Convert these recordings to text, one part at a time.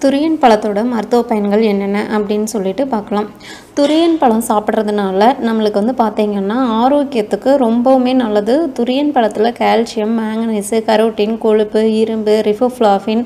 துரியன் பழத்தோட மருத்துவ பயன்கள் என்னென்ன அப்படின்னு சொல்லிட்டு பார்க்கலாம். துரியன் பழம் சாப்பிட்றதுனால நம்மளுக்கு வந்து பார்த்தீங்கன்னா ஆரோக்கியத்துக்கு ரொம்பவுமே நல்லது. துரியன் பழத்தில் கால்சியம் மேங்கனீஸு கரோட்டின் கொழுப்பு இரும்பு ரிஃபோஃப்ளாஃபின்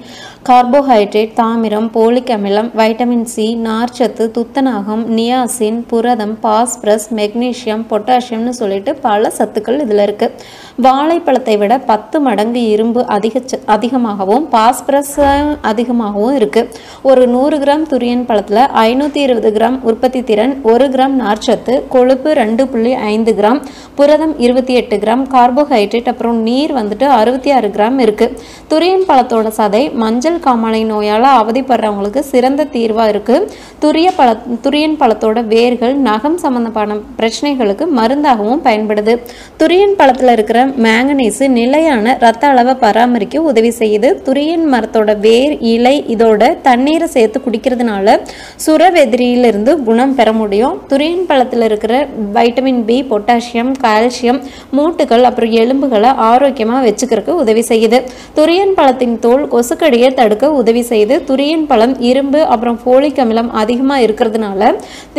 கார்போஹைட்ரேட் தாமிரம் போலிக் அமிலம் வைட்டமின் சி நார்ச்சத்து துத்தநாகம் நியாசின் புரதம் பாஸ்பரஸ் மெக்னீசியம் பொட்டாசியம்னு சொல்லிட்டு பல சத்துக்கள் இதில் இருக்குது வாழைப்பழத்தை விட பத்து மடங்கு இரும்பு அதிக ச- அதிகமாகவும் பாஸ்பரஸ் அதிகமாகவும் இருக்குது ஒரு நூறு கிராம் துரியன் பழத்தில் ஐநூற்றி இருபது கிராம் உற்பத்தி திறன் ஒரு கிராம் நார்ச்சத்து கொழுப்பு ரெண்டு புள்ளி ஐந்து கிராம் புரதம் இருபத்தி எட்டு கிராம் கார்போஹைட்ரேட் அப்புறம் நீர் வந்துட்டு அறுபத்தி ஆறு கிராம் இருக்குது துரியன் பழத்தோட சதை மஞ்சள் காமாலை நோயால் அவதிப்படுறவங்களுக்கு சிறந்த தீர்வாக இருக்குது துரிய பழ துரியன் பழத்தோட வேர்கள் நகம் சம்பந்தமான பிரச்சனைகளுக்கு மருந்தாகவும் பயன்படுது. துரியன் பழத்தில் இருக்கிற மேங்கனீஸு நிலையான ரத்த அளவை பராமரிக்க உதவி செய்யுது. துரியன் மரத்தோட வேர் இலை இதோட தண்ணீரை சேர்த்து குடிக்கிறதுனால சுரவெதிரியிலிருந்து குணம் பெற முடியும். துரியன் பழத்தில் இருக்கிற வைட்டமின் பி பொட்டாசியம் கால்சியம் மூட்டுகள் அப்புறம் எலும்புகளை ஆரோக்கியமாக வச்சுக்கிறதுக்கு உதவி செய்யுது. துரியன் பழத்தின் தோல் கொசுக்கடியை தடுக்க உதவி செய்யுது. துரியன் பழம் இரும்பு அப்புறம் ஃபோலிக் அமிலம் அதிகமாக இருக்கிறதுனால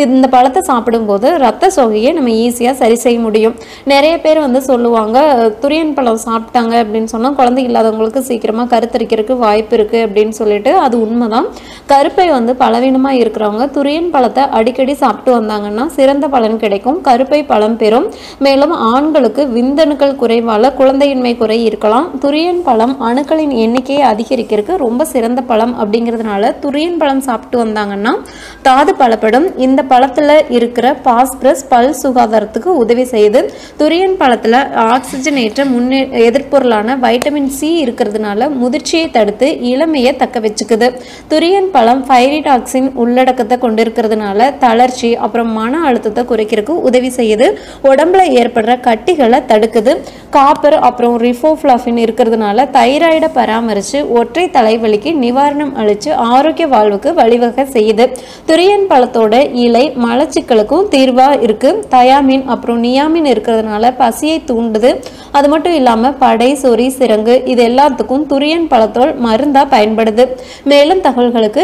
இந்த பழத்தை சாப்பிடும்போது ரத்த சோகையை நம்ம ஈஸியாக சரி செய்ய முடியும். நிறைய பேர் வந்து சொல்லுவாங்க துரியன் பழம் சாப்பிட்டாங்க அப்படின்னு சொன்னால் குழந்தை இல்லாதவங்களுக்கு சீக்கிரமாக கருத்தரிக்கிறதுக்கு வாய்ப்பு இருக்குது அப்படின்னு சொல்லிட்டு அது మనం கருப்பை வந்து பலவீனமாக இருக்கிறவங்க துரியன் பழத்தை அடிக்கடி சாப்பிட்டு வந்தாங்கன்னா சிறந்த பலன் கிடைக்கும். கருப்பை பழம் பெறும். மேலும் ஆண்களுக்கு விந்தணுக்கள் குறைவால குழந்தையின்மை குறை இருக்கலாம். துரியன் பழம் அணுக்களின் எண்ணிக்கையை அதிகரிக்கிறதுக்கு ரொம்ப சிறந்த பழம் அப்படிங்கிறதுனால துரியன் பழம் சாப்பிட்டு வந்தாங்கன்னா தாது பலப்படும் இந்த பழத்தில் இருக்கிற பாஸ்பரஸ் பல் சுகாதாரத்துக்கு உதவி செய்யுது. துரியன் பழத்தில் ஆக்சிஜனேற்ற முன்னே எதிர்ப்பொருளான வைட்டமின் சி இருக்கிறதுனால முதிர்ச்சியை தடுத்து இளமையை தக்க வச்சுக்குது. துரியன் பழம் ஃபைரிடாக்சின் உள்ளடக்கத்தை கொண்டிருக்கிறதுனால தளர்ச்சி அப்புறம் மன அழுத்தத்தை குறைக்கிறதுக்கு உதவி செய்யுது. உடம்புல ஏற்படுற கட்டிகளை தடுக்குது. காப்பர் அப்புறம் ரிஃபோஃப்ளாஃபின் இருக்கிறதுனால தைராய்டை பராமரித்து ஒற்றை தலைவலிக்கு நிவாரணம் அளித்து ஆரோக்கிய வாழ்வுக்கு வழிவகை செய்யுது. துரியன் பழத்தோட இலை மலச்சிக்கலுக்கும் தீர்வாக இருக்குது தயாமின் அப்புறம் நியாமின் இருக்கிறதுனால பசியை தூண்டுது. அது மட்டும் இல்லாமல் படை சொறி சிறங்கு இது எல்லாத்துக்கும் துரியன் பழத்தோல் மருந்தாக பயன்படுது. மேலும் தகவல்களுக்கு